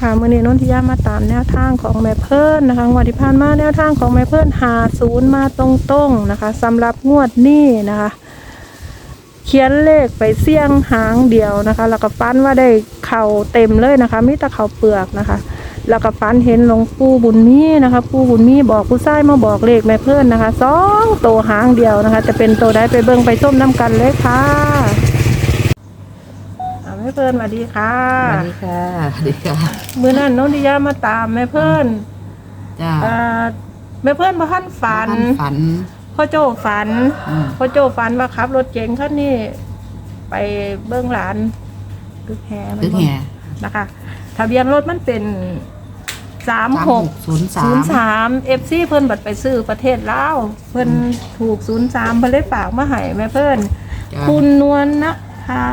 ค่ะมื่อนี้นนทิยามาตามแนวทางของแม่เพิ่นนะคะงวดที่ผ่านมาแนวทางของแม่เพิ่นหาศูนย์มาตรงๆนะคะสำหรับงวดนี้นะคะ เขียนเลขไปเสี่ยงหางเดียวนะคะ แล้วก็ฟันว่าได้เข่าเต็มเลยนะคะมีแต่เข่าเปลือกนะคะ แล้วก็ฟันเห็นหลวงปู่บุญมีนะคะปู่บุญมีบอกผู้ชายมาบอกเลขแม่เพิ่นนะคะสองตัวหางเดียวนะคะ จะเป็นตัวใดไปเบิ่งไปส้มน้ำกันเลยค่ะ อ่าแม่เพิ่นสวัสดีค่ะสวัสดีค่ะสวัสดีค่ะมื้อนั้นน้องดิยามาตามแม่เพิ่นจ้าอ่าแม่เพิ่นบ่ทันฝันบ้าฝัน พ่อโจฝัน อืม พ่อโจฝันว่าขับ รถเก๋งคันนี้ ไปเบิ่งหลานตึกแฮมันตึกบ่แห่นะคะทะเบียนรถมันเป็นสามหก ศูนย์สาศูมนย์สามเอฟซีเพิ่นบัดไปซื้อประเทศลาวเพิ่นถูกศูนย์สามเพิ่นเลยฝากมาให้แม่เพิ่น จ้าคุณนวลนะ คะ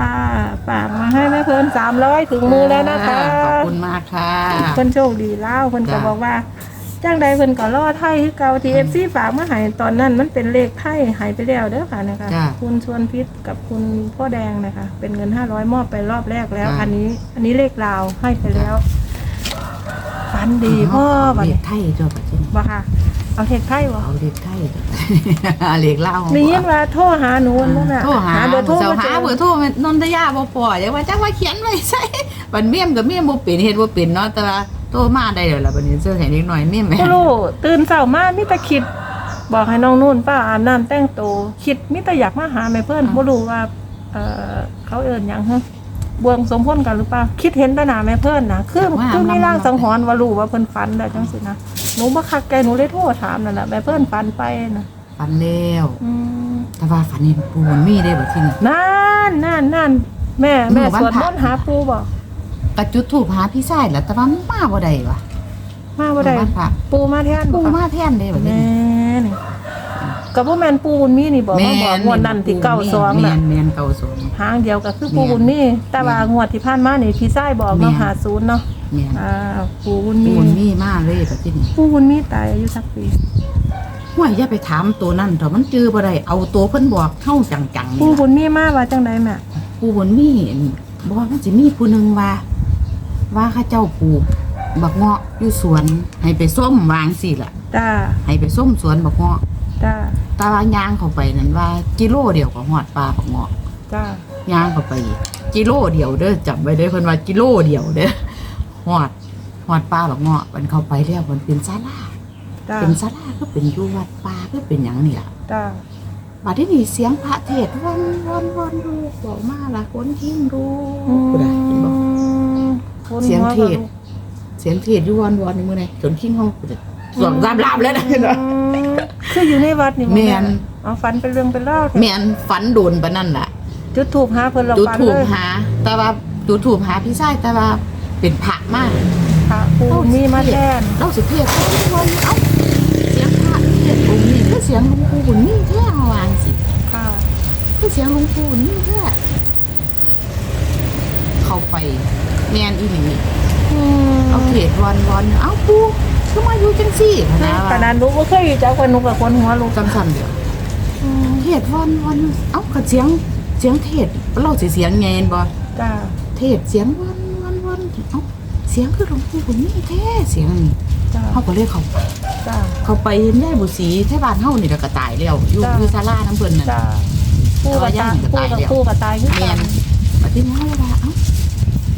ฝากมาให้แม่เพิ่นสามร้อยถึงมือแล้วนะคะขอบคุณมากค่ะเพิ่นโชคดีเล่าวเพิ่นก็จ้ะบอกว่าจ้างใดเพิ่นก็รอไทยคือเก่าทีเอฟซีฝากมาให้ตอนนั้นมันเป็นเลขไทยหายไปแล้วเด้อค่ะนะคะจ้ะคุณชวนพิษกับคุณพ่อแดงนะคะ เป็นเงินห้าร้อยมอบไปรอบแรกแล้วจ้ะอันนี้อันนี้เลขลาวให้ไปแล้วฝันดีพ่อบัดเด็นี้กไทยจ้าปัจจุบันบ่ค่ะ เอาเทศไทยวะเอาเด็กไทยจ้ะเล็กเล่ามียินว่าโทรหาหนูนั่นน่ะโทรหาเบอร์โทรเจ้ามาหาเจอเบอร์โทรมันนนทยาบ่ปล่อยว่าจังว่าเขียนไว้ใส่บันเมี่ยมกับเมี่ยมบ่เป็นเฮ็ดบ่เป็นเนาะแต่ว่าโทรมาได้แล้วล่ะบัดนี้เสื้อให้เด็กน้อยเมี่ยมแม่บ่รู้ตื่นเช้ามามีแต่คิด บอกให้น้องนุ่นป้าอาบน้ำแต่งตัวคิดมีแต่อยากมาหาแม่เพิ่นบ่รู้ว่าเอ่อเขาเอิ้นหยังฮะบวงสมพลกันหรือเปล่าคิดเห็นแต่หน้าแม่เพิ่นนะคือคือมีร่างสังหรณ์ว่ารู้ว่าเพิ่นฝันได้จังซี่นะ หนูบ่คักใจหนูเลยโทรถามนั่นน่ะแม่เพิ่นฝันไปน่ะฝันแล้วอืมแต่ว่าฝันเห็นปูมันมีได้บ่ที่นี่ นั่นนั่นนั่นแม่แม่เมื่อวันสวดพมระนต์หาปู่บ่กระจุดถูกหาพี่ชายแล้วแต่ว่ามันมาบ่ได้วะมาบ่ได้เมื่อวันพระปู่มาแทนปูบ่คะมาแทนได้บ่ที่แม่นี่นี่ก็บ่แม่นปู่บุญมีนี่บอกว่าบอกงวดนั้นที่เก้าสองแม่น่ะนแม่นเก้าสอง หางเดียวก็คือปู่บุญมีแต่ว่างวดที่ผ่านมานี่พี่ชายบอกแม่เนาะนหาศูนย์เนาะ แม่นอ่าปู่บุญปูมีนมีมาเลยแบบที่นี่ปู่บุญมีตายอายุสักปี ห่วยอย่าไปถามตัวนั่นเถอะมันจือบ่ได้เอาตัวเพิ่นบอกเข้าจังๆปู่นี่บุล่ะญมีมาว่าจังไดแม่ปูบนมีบอกว่ามันสิมีผู้หนึงว่า ว่าข้าเจ้าปลูกบักเงาะอยู่สวน ให้ไปส้มวางสิล่ะ จ้าให้ไปส้มสวนบักเงาะจ้าแตาว่ายางเข้าไปนั่นว่า กิโลเดียวก็ฮอดปลาบักเงาะจ้ายางเข้าไปอีกกิโลเดียวเด้อจำไว้เด้อเพิ่นว่ากิโลเดียวเด้อ ฮอดฮอดปลาบักเงาะมันเข้าไปแล้วมันเป็นศาลาจ้าเป็นศาลาก็เป็นอยู่วัดป่าก็เป็นหยังนี่ล่ะจ้าบัดนี้นี่เสียงพระเทศน์วันวันวันดูบอกมาละคนทิ้งดูอืมกูได้เห็นบ่คนเสียงหัวเทศก็รู้เสียงเทศอยู่วันวันนี่มื้อไหนจนทิ้งห้องกูจะสวงลาบลาบแล้วนะอืมคืออยู่ในวัดนี่บ่แม่น เอาฝันเป็นเรื่องเป็นเล่าวแม่นฝันโดนปานนั่นล่ะ จุดถูกหาเพิ่นเราจุดฝันถูเลกยหา แต่ว่าจุดถูกหาพี่ชายแต่ว่า เป็นพระมากพระปู่มีมาแทนเราสิเทศเอ้าวันเอ้าเสียงพระเทศน์องค์นี้คือเสียงหลวงปู่บุญนี่แท้วางสิค่ะคือเสียงหลวงปู่บุญนี่แท้เข้าไปแม่นอีหลีอืมเอาเทศวันวันเอ้าปู่คือมาอยู่จังซี่พะนะขนาดหนูบ่เคยอยู่จักคนหนูกับคนหัวลูกจังสั่นเดียวอืมเทศวันวันเอ้าก็เสียงเสียงเทศเราสิเสียงไงเห็นบ่จ้าเทศเสียงวันวันวันเอ้าเสียงคือหลวงปู่บุญนี่แท้เสียงนี่จ้าเขาก็เลยเข้าไปจ้า เข้าไปเห็นยายบุษีแท่บ้านเฮานี่แล้วก็ตายแล้วอยู่จ้ะ อยู่ศาลาน้ำเพิ่นน่ะจ้าคู่กับตายคู่กับคู่กับตายคือแม่กันนบัดนี้เฮาว่าเอ้า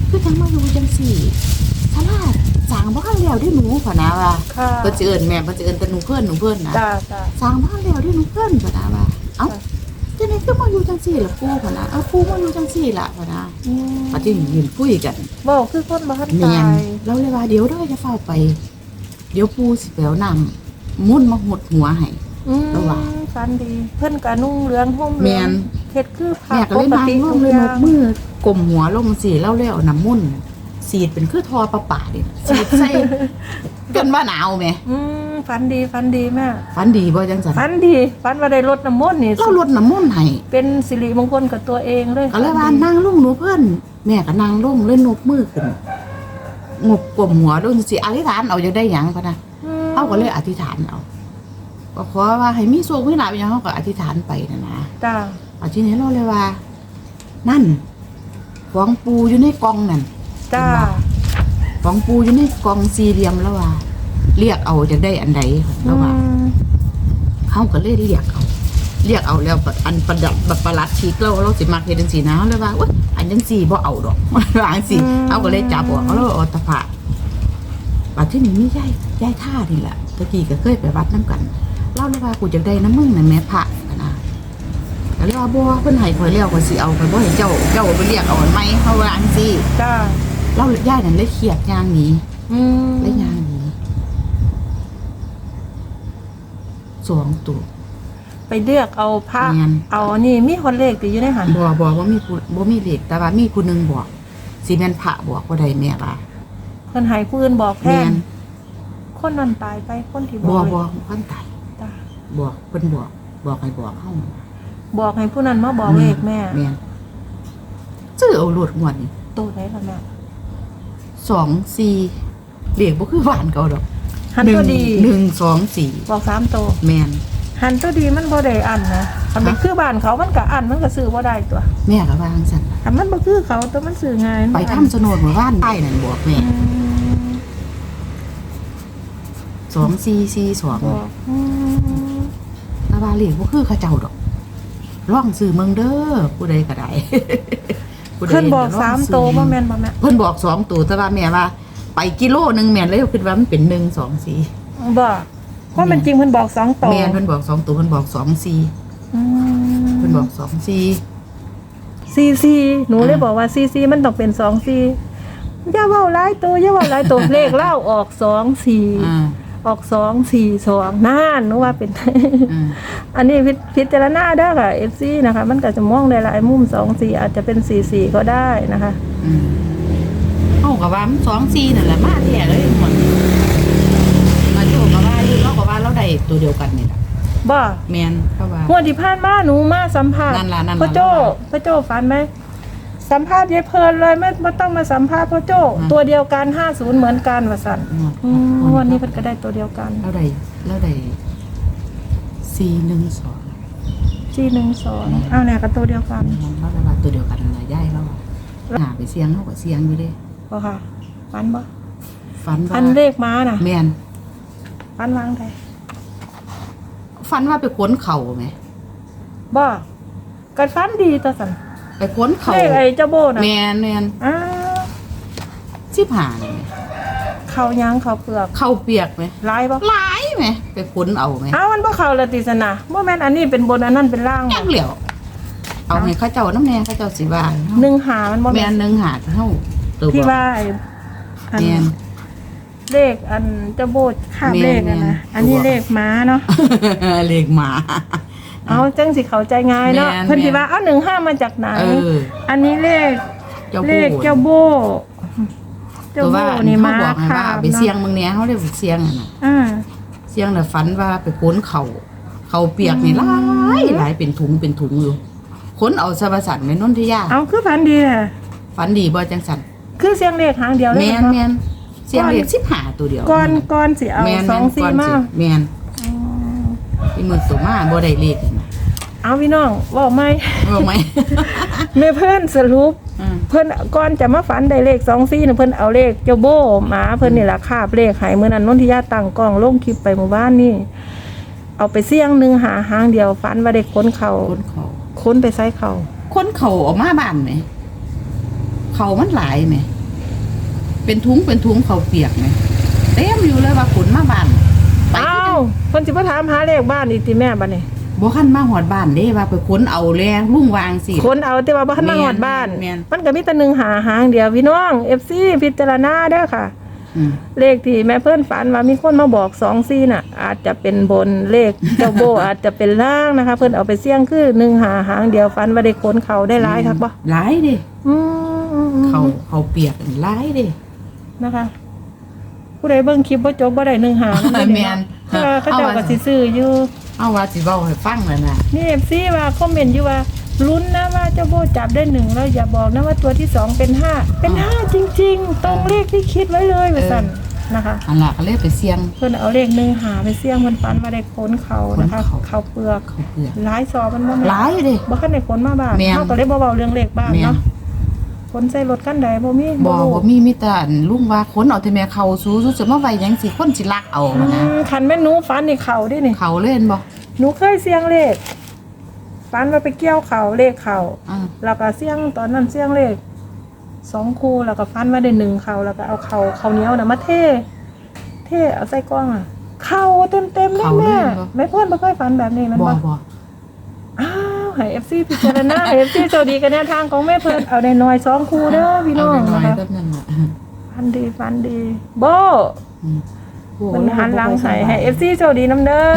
คือจังมาอยู่จังซี่ศาลาสร้างบ่ทันแล้วที่หนูพะนะว่าค่ะเพิ่นสิเอิ้นแม่เพิ่นสิเอิ้นแต่หนูเพิ่นหนูเพิ่นน่ะจ้าจ้าสร้างบ้านแล้วที่หนูเพิ่นพะนะว่า เอ้าจ้ะจังได๋คือมาอยู่จังซี่ล่ะปู่พะนะเอ้าปู่มาอยู่จังซี่ล่ะพะนะ อืมบัดนี้ยืนคุยกันบอกคือคนบ่ทันแม่ตานยเราเลยว่าเดี๋ยวเด้อจะเฝ้าไป เดี๋ยวปู่สิไปเอาน้ำมุ่นมาหดหัวให้ อืมระหว่างฝันดี เพิ่นก็นุ่งเหลืองห่มเหลืแม่นเฮ็ดคือผ้าแม่ก็เลยปนั่กงติร่วทุมกเลยอนย่ากงมือกลมหัวลงสีเล่าเล่เอาน้ำมุ่น สีดเป็นคือทอประป่าดิสีดใส่จนว่าหนาวไหมอืมฝันดีฝันดีแม่ฝันดีบ่จังสันฝันดีฝันว่าได้รดน้ำมนต์นี่เราลดน้ำมุ่นให้เป็นสิริมงคลกับตัวเองเลยก็เลยว่านั่งลงหนูเพื่อนแม่ก็นั่งลงเล่นนกมือขึ้นงบกลมหัวลงสิอธิษฐานเอาจะได้หยังพะนะมเขาก็เลยอธิษฐานเอาก็ขอว่าให้มีโชคมีลาภอย่างเขาก็อธิษฐานไปนะนะจ้าอาทีนี้เราเลยว่า นั่นของปูอยู่ในกล่องนั่น จ้าเของปูอยู่ในกล่องสี่เหลี่ยมแล้วว่าเรียกเอาจะได้อันใดแล้วว่าอืมเขาก็เลยเรียกเอาเรียกเอาแล้วบัดอันประดับแบบประหลัดชีกเราเราสิมักเฮ็ดจังซี่นะแล้วว่าโอ๊ยอันจังซี่บ่เอาดอกว่าจังซี่เอาก็เลยจับออกเอาแล้วเอาตะผาบัดที่นี่มียายยายท่านี่แหละตะกี้ก็เคยไปวัดน้ำกันเล่าเลยว่ากูจะได้น้ำมึงนั่นแม่พระนะก็เลยว่าบ่เพิ่นให้ข่อยแล้วข่อยสิเอาข่อยบ่ให้เจ้าเจ้าไปเรียกเอาอันไหมเฮาว่าจังซี่จ้า เล่าย่ายนั่นเลยเครียดย่างหนีอืมเลยย่างหนีสองตัว ไปเลือกเอาพระแม่น เอาอันนี่มีคนเลขติอยู่ในหันบ่บอกว่ามีผู้บ่มีเลขแต่ว่ามีผู้หนึงบอกสิแม่นพระบอกว่าได้แม่ว่าเพิ่นให้ผู้อื่นบอกแทแม่นนคนนั้นตายไปคนที่บบ่อกบ่เลยคนตายจ้ะบอกเพิ่นบอก บอกให้บอกเฮาบอกให้ผู้นั้นมาบอกเลขแม่แม่นซื้อเอารวดงวดนี่ตัวไหนล่ะแม่ 2 4เลขบ่คือบ้านเก่าดอกหันตัวดีหนึ่งสองสี่บอกสามตัวแม่นหันตัวดีมันบ่ได้อันนะถ้ามันฮะคือบ้านเขามันก็อันมันก็ซื้อบ่ได้ตัว แม่ก็ว่าจังซั่นถ้ามันบ่คือเขาตัวมันซื้อง่ายไปทำโฉนดหมู่บ้านใต้นั่นบอกแม่อืมสองสี่สี่สองบอกอืมแต่ว่าเลขบ่คือเขาเจ้าดอกร่องซื้อเมืองเด้อผู้ใดก็ได้ ผู้ใดเพิ่นบอกก็ลงสามซื้ตัวบ่แม่นบ่แม่เพิ่นบอกสองตัวแต่ว่าแม่ว่า ไปกิโลหนึงแม่นเลยคิดว่ามันเป็นหนึ่งสองสี่บอกว่ามันจริงเพิ่นบอกสองตัวแม่นเพิ่นบอกสองตัวเพิ่นบอกสองสี่อืมเพิ่นบอกสองสี่ ซีซีหนูเลยอ่าบอกว่าซีซีมันต้องเป็นสองซีอย่าเว้าหลายตัวอย่าเว้าหลายตัวเลขเล่าออกสองสี่ อ่า ออกสองสี่สองน่านหนูว่าเป็นอืมอันนี้พิพิจารณาได้อค่ะเอฟซีนะคะ มันก็จะมองได้หลายมุมสองสี่อาจจะเป็นสี่สี่ก็ได้นะคะอืมเฮาก็ว่ามันสองสี่นั่นแหละมาแท้เลยหมดมาโจก็ว่าอยู่เราก็ว่าเราได้ตัวเดียวกันนี่ล่ะบ่แม่นเพราะว่างวดที่ผ่านมาหนูมาสัมภาษณ์นั่นล่ะนั่นล่ะพ่อโจ้พ่อโจ้ฝันไหม สัมภาษณ์ยายเพลินเลยไม่ไม่ต้องมาสัมภาษณ์พ่อโจ้อืม ตัวเดียวกันห้าศูนย์เหมือนกันว่าสันงวดอืมงวันนี้เพิ่นก็ได้ตัวเดียวกันเราได้เราได้สี่หนึ่งสองจีหนึ่งสองเอาเนี่ยก็ตัวเดียวกันเราได้ว่าตัวเดียวกันเลยย่ายเราอะหาไปเสียงเขาก็เสียงอยู่เด้บ่ค่ะฝันบ่ฝันว่าฝันเลขม้าน่ะแม่นฝันวางไดฝันว่าไปค้นเข่าไหมบ่กัฝันดีตัวสัน ไปค้นเข่าเลขไอ้เจ้าโบน่ะแม่นแม่นอ้าวสิบหาเลยเขายางเขาเปลือกเข่าเปียกไหมลายบ่หลายไหมไปค้นเอาไหมอ้าวมันบ่เข้าละติสนะบ่แม่นอันนี้เป็นบนอันนั้นเป็นล่างแยบ่กเหลียวเอาให้เข้าเจ้าน้ำแน่เข้าเจ้าสิว่าหนึ่งหามันบ่แม่แม่นนหนึ่งหาเท่าตัวที่บอกว่าไอ้อันแม่นเลขอันเจ้าโบดข้ามแม่นเลขอะแม่นะนอันนี้ตัวเลขม้าเนาะ เลขหมา เอาจังสิเข้าใจง่ายเนาะแม่นเพิ่นสิว่าเอาหนึ่งห้ามาจากไหน เออ อันนี้เลขเจ้าเลบูขเจ้าโบเจ้าตัวโบว่านี่เขาม้าบอกให้ข้าว่ามไปเสียงมึงเนี้ยเขาเรียกเสียงอะนะอ่า เสียงน่ะฝันว่าไปค้นเขาเขาเปียกนี่หลายหลายเป็นถุงเป็นถุงอยู่ค้นเอาสบสันในนนทิยาเอาคือพันดีอะฝันดีบ่จังสันคือเสียงเลขหางเดียวเลยแมนเนาะแมนเสียงเรียกสิบหาตัวเดียวก่อนก่อนสิเอาแมนสองสี่ก่นมาแมนที่มือตัวมาบ่ได้เลขนี่นะ เอาพี่น้องบอกไหมรู้ไหม แม่เพื่อนสรุป อืม เพิ่นก่อนจะมาฝันได้เลขสองสี่น่ะเพิ่นเอาเลขเจ้าโบหมาเพิ่นนี่แหละคาบเลขใหายเมื่อนั้นนนทิยาตั้งกล้องลงคลิปไปหมู่บ้านนี่เอาไปเสี่ยงหนึ่งหาหางเดียวฝันว่าได้ค้นเขาค้นเขาค้นไปไซเขาค้นเขาออกมาบ้านไหม เขามันหลายไหม เป็นถุงเป็นถุงเขาเปียกไหมเต็มอยู่เลยว่าขนมาบ้านไปอ้าวเพิ่นสิมาถามหาเลขบ้านอีกติแม่บัดนี้ บ่คันมาหอดบ้านเด้ว่าไปค้นเอาแรงลุ่งวางสิค้นเอาแต่ว่าบ่ทันมาแม่นฮอดบ้าน แม่น มันก็มีแต่หนึ่งหาหางเดียวพี่น้อง FC พิจารณาเด้อค่ะ อืมเลขที่แม่เพื่อนฝันว่ามีคนมาบอกสองซี่น่ะ อาจจะเป็นบนเลขเจ้าโบ อาจจะเป็นล่างนะคะ เพื่อนเอาไปเสี่ยงคือหนึ่งหาหางเดียวฝันว่าได้ขนเขาได้ร้ายครับบ่หลายเด้อืมเขาเขาเปียกหลายเด้ นะคะ ผู้ใดเบิ่งคลิปบ่จบบ่ได้หนึ่งหาแม่นเออเขาเจ้าก็สิซื้ออยู่ เอาว่าสิเว้าให้ฟังแล้วนะนี่เอฟซีว่าคอมเมนต์อยู่ว่าลุ้นนะว่าเจ้าโบจับได้หนึ่งแล้วอย่าบอกนะว่าตัวที่สองเป็นห้าเป็นห้าจริง ๆ ตรงเลขที่คิดไว้เลยว่าสั่นนะคะ อันล่ะก็เลยไปเสี่ยง เพื่อนเอาเลขหนึ่งหาไปเสี่ยงเพื่อนฝันว่าได้ขนเขานะคะขนเขา เขาเปลือกเขาเปียกหลายซอมันบ่หแม่นลายเด้ บ่คันได้ขนมาบ้านแม่น เฮาก็เลยบ่เว้าเรื่องเลขบ้านแม่นเนาะข นใส่รถกันใดบ่มีบ่รู้บ่มีมีแต่อันลุงว่าคนเอาแต่แม่เขาสู้สู้จะมาไว้หยังสิคนสิลักเอาอืนะมคันแม่นหนูฝันนี่เขาดินี่เขาเล่นบ่หนูเคยเสี่ยงเลขฝันว่าไปเกี่ยวเขาเลขเขาอ่าแล้วก็เสี่ยงตอนนั้นเสี่ยงเลขสองคู่แล้วก็ฟันมาได้หนึ่งเขาแล้วก็เอาเขาเขาวเหนียวนะมาเทเทเอาใส่กล้องอะเข้าเต็มเต็มๆเลยแม่ไม่เพื่อนไม่เคยฝันแบบนี้แมันบ่บ่บ่อ้าว ให้เอฟซีพิจารณาเอฟซีโชคดีกันแนวทางของแม่เพื่อนเอาในน้อยๆสองคู่เด้อพี่น้องเอานะน้อยคะๆแบบนั้นน่ะฟันดีฟันดีโบอืมมันหันหลังใส่ให้เอฟซีโชคดีน้ำเด้อ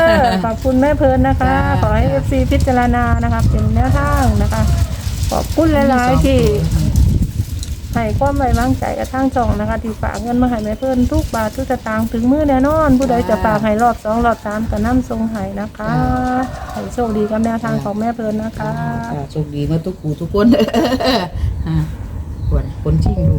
ขอบคุณแม่เพิ่นนะคะ ขอให้เอฟซีพิจารณานะคะเป็นแนวทางนะคะ ขอบคุณหลายๆที่ ให้ความไว้วางใจกับทางช่องนะคะที่ฝากเงินมาให้แม่เพิ่นทุกบาททุกสตางค์ถึงมือแน่นอน ผู้ใดจะฝากให้รอบสองรอบสามก็นำทรงให้นะคะให้โชคดีกับแนวทางของแม่เพิ่นนะคะอ่าโชคดีมาทุกคู่ทุกคน อ่าคนคนชิงดู